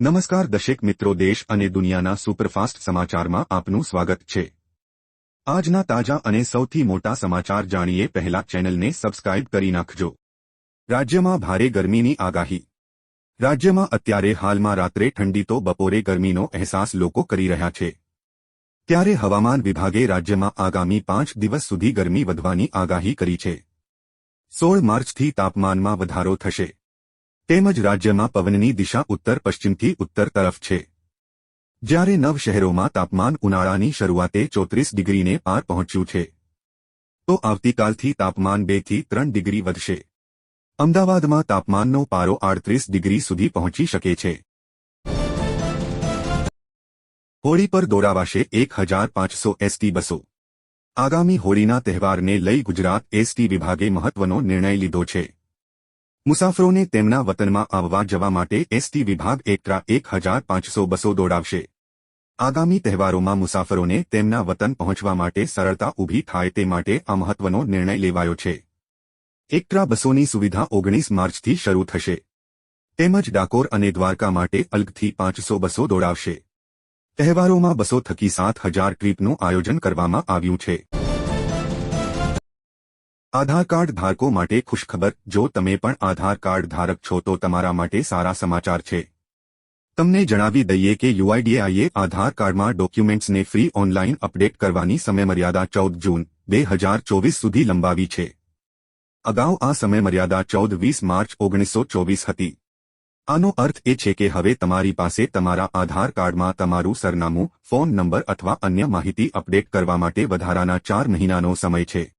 નમસ્કાર દશેક મિત્રો, દેશ અને દુનિયાના સુપરફાસ્ટ સમાચારમાં આપનું સ્વાગત છે. આજના તાજા અને સૌથી મોટા સમાચાર જાણીએ પહેલા ચેનલને સબસ્ક્રાઇબ કરી નાખજો. રાજ્યમાં ભારે ગરમીની આગાહી. રાજ્યમાં અત્યારે હાલમાં રાત્રે ઠંડી તો બપોરે ગરમીનો અહેસાસ લોકો કરી રહ્યા છે. ત્યારે હવામાન વિભાગે રાજ્યમાં આગામી પાંચ દિવસ સુધી ગરમી વધવાની આગાહી કરી છે. સોળ માર્ચથી તાપમાનમાં વધારો થશે. તેમજ રાજ્યમાં પવનની દિશા ઉત્તર પશ્ચિમથી ઉત્તર તરફ છે. જ્યારે નવ શહેરોમાં તાપમાન ઉનાળાની શરૂઆતે ચોત્રીસ ડિગ્રીને પાર પહોંચ્યું છે, તો આવતીકાલથી તાપમાન બેથી ત્રણ ડિગ્રી વધશે. અમદાવાદમાં તાપમાનનો પારો આડત્રીસ ડિગ્રી સુધી પહોંચી શકે છે. હોળી પર દોડાવાશે એક હજાર પાંચસો એસટી બસો. આગામી હોળીના તહેવારને લઈ ગુજરાત એસટી વિભાગે મહત્વનો નિર્ણય લીધો છે. મુસાફરોને તેમના વતનમાં આવવા જવા માટે એસટી વિભાગ એકત્રા એક હજાર પાંચસો બસો દોડાવશે. આગામી તહેવારોમાં મુસાફરોને તેમના વતન પહોંચવા માટે સરળતા ઊભી થાય તે માટે આ મહત્વનો નિર્ણય લેવાયો છે. એકત્રા બસોની સુવિધા ઓગણીસ માર્ચથી શરૂ થશે. તેમજ ડાકોર અને દ્વારકા માટે અલગથી પાંચસો બસો દોડાવશે. તહેવારોમાં બસો થકી સાત હજાર ટ્રીપનું આયોજન કરવામાં આવ્યું છે. આધાર કાર્ડ ધારકો માટે ખુશખબર. જો તમે પણ આધાર કાર્ડ ધારક છો તો તમારા માટે સારા સમાચાર છે. તમને જણાવી દઈએ કે યુઆઈડીએઆઈએ આધાર કાર્ડમાં ડોક્યુમેન્ટ્સને ફ્રી ઓનલાઈન અપડેટ કરવાની સમયમર્યાદા ચૌદ જૂન, બે હજાર ચોવીસ સુધી લંબાવી છે. અગાઉ આ સમયમર્યાદા ચૌદ વીસ માર્ચ ઓગણીસો ચોવીસ હતી. આનો અર્થ એ છે કે હવે તમારી પાસે તમારા આધાર કાર્ડમાં તમારું સરનામું, ફોન નંબર અથવા અન્ય માહિતી અપડેટ કરવા માટે વધારાના ચાર મહિનાનો સમય છે.